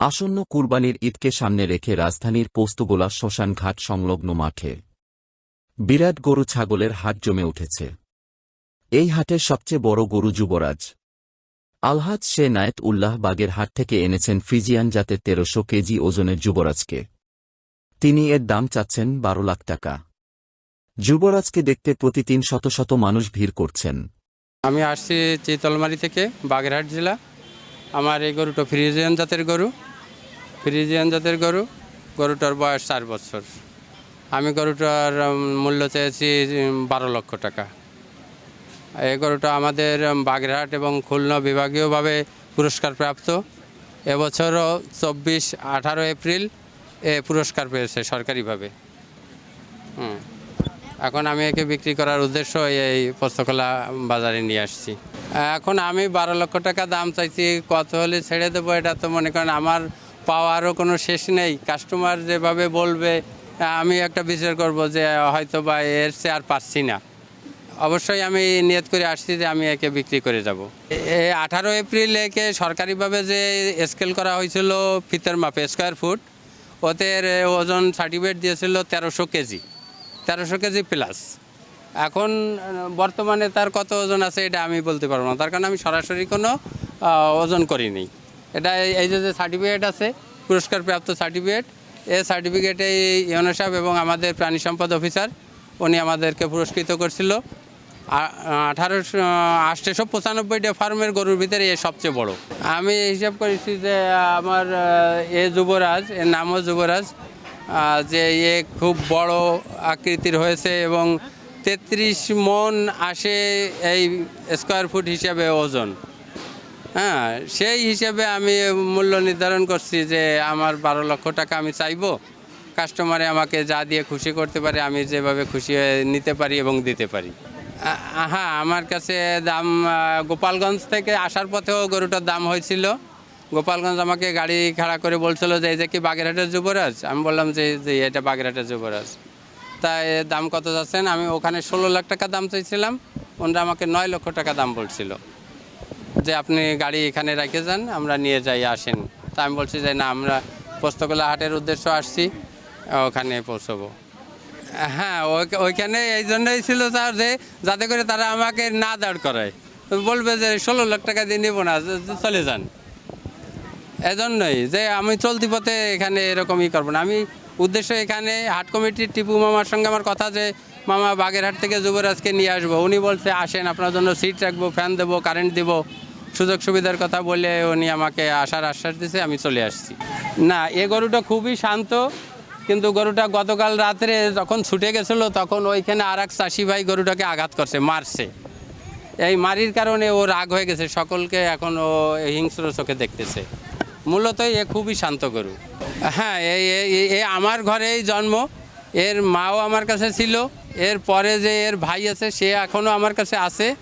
আসন্ন কুরবানির ঈদকে সামনে রেখে রাজধানীর পোস্তগোলা শ্মশান ঘাট সংলগ্ন মাঠে বিরাট গরু ছাগলের হাট জমে উঠেছে। এই হাটের সবচেয়ে বড় গরু যুবরাজ। আলহাজ শে নায়েত উল্লাহ বাগের হাট থেকে এনেছেন ফিজিয়ান জাতের তেরোশো কেজি ওজনের যুবরাজকে। তিনি এর দাম চাচ্ছেন বারো লাখ টাকা। যুবরাজকে দেখতে প্রতিদিন শত শত মানুষ ভিড় করছেন। আমি আসছি চিতলমারি থেকে বাগেরহাট জেলা। আমার এই গরুটা ফ্রিজিয়ান জাতের গরু। ফ্রিজিয়ান জাতের গরু, গরুটার বয়স চার বছর। আমি গরুটার মূল্য চেয়েছি বারো লক্ষ টাকা। এই গরুটা আমাদের বাগেরহাট এবং খুলনা বিভাগীয়ভাবে পুরস্কার প্রাপ্ত। এবছরও চব্বিশ, আঠারো এপ্রিল এ পুরস্কার পেয়েছে সরকারিভাবে। হুম। এখন আমি একে বিক্রি করার উদ্দেশ্য এই পোস্তকলা বাজারে নিয়ে আসছি। এখন আমি বারো লক্ষ টাকা দাম চাইছি, কত হলে ছেড়ে দেবো এটা তো মনে করেন আমার পাওয়ারও কোনো শেষ নেই। কাস্টমার যেভাবে বলবে, আমি একটা বিচার করব যে হয়তো বা এর চেয়ে আর পাচ্ছি না। অবশ্যই আমি নিয়ত করে আসছি যে আমি একে বিক্রি করে যাব। আঠারো এপ্রিল একে সরকারিভাবে যে স্কেল করা হয়েছিল ফিতের মাপে স্কোয়ার ফুট, ওতে ওজন সার্টিফিকেট দিয়েছিল তেরোশো কেজি তেরোশো কেজি প্লাস। এখন বর্তমানে তার কত ওজন আছে এটা আমি বলতে পারব না। তার কারণ আমি সরাসরি কোনো ওজন করিনি। এটা এই- যে সার্টিফিকেট আছে পুরস্কার প্রাপ্ত সার্টিফিকেট এই সার্টিফিকেটে ইউনো সাহেব এবং আমাদের প্রাণী সম্পদ অফিসার, উনি আমাদেরকে পুরস্কৃত করছিল। আঠারোশো আটশোশো পঁচানব্বইটা ফার্মের গরুর ভিতরে এ সবচেয়ে বড়। আমি হিসাব করেছি যে, আমার এ যুবরাজ, এর নামও যুবরাজ যে এ খুব বড় আকৃতির হয়েছে এবং তেত্রিশ মন আসে এই স্কোয়ার ফুট হিসাবে ওজন। হ্যাঁ সেই হিসেবে আমি মূল্য নির্ধারণ করছি যে আমার বারো লক্ষ টাকা আমি চাইব। কাস্টমারে আমাকে যা দিয়ে খুশি করতে পারে আমি যেভাবে খুশি নিতে পারি এবং দিতে পারি। হ্যাঁ আমার কাছে দাম গোপালগঞ্জ থেকে আসার পথেও গরুটার দাম হয়েছিল। গোপালগঞ্জ আমাকে গাড়ি খাড়া করে বলছিল যে, এই যে কি বাগেরহাটের যুবরাজ? আমি বললাম যে যে এটা বাগেরহাটের যুবরাজ। তাই দাম কত যাচ্ছেন? আমি ওখানে ষোলো লাখ টাকা দাম চাইছিলাম। ওনারা আমাকে নয় লক্ষ টাকা দাম বলছিল। যে আপনি গাড়ি এখানে রেখে যান, আমরা নিয়ে যাই, আসেন। তা আমি বলছি যে না, আমরা পোস্তকলা হাটের উদ্দেশ্য আসছি, ওখানে পৌঁছবো। হ্যাঁ ওইখানে এই জন্যই ছিল স্যার যে, যাতে করে তারা আমাকে না দাঁড় করায়। বলবে যে, ষোলো লাখ টাকা দিয়ে নেব না চলে যান। এজন্যই যে, আমি চলতি পথে এখানে এরকমই করব না। আমি উদ্দেশ্য এখানে, হাট কমিটির টিপু মামার সঙ্গে আমার কথা যে, মামা, বাগেরহাট থেকে যুবরাজকে নিয়ে আসব। উনি বলছে, আসেন, আপনার জন্য সিট রাখব, ফ্যান দেবো, কারেন্ট দেবো। সুযোগ সুবিধার কথা বলে উনি আমাকে আসার আশ্বাস দিয়েছে আমি চলে আসছি। না, এ গরুটা খুবই শান্ত, কিন্তু গরুটা গতকাল রাত্রে যখন ছুটে গেছিল, তখন ওইখানে আর এক চাষি ভাই গরুটাকে আঘাত করছে, মারছে। এই মারির কারণে ও রাগ হয়ে গেছে, সকলকে এখন ও হিংস্র চোখে দেখতেছে। মূলত এ খুবই শান্ত গরু। হ্যাঁ এই- এ আমার ঘরেই জন্ম, এর মাও আমার কাছে ছিল, এর পরে যে এর ভাই আছে, সে এখনও আমার কাছে আছে।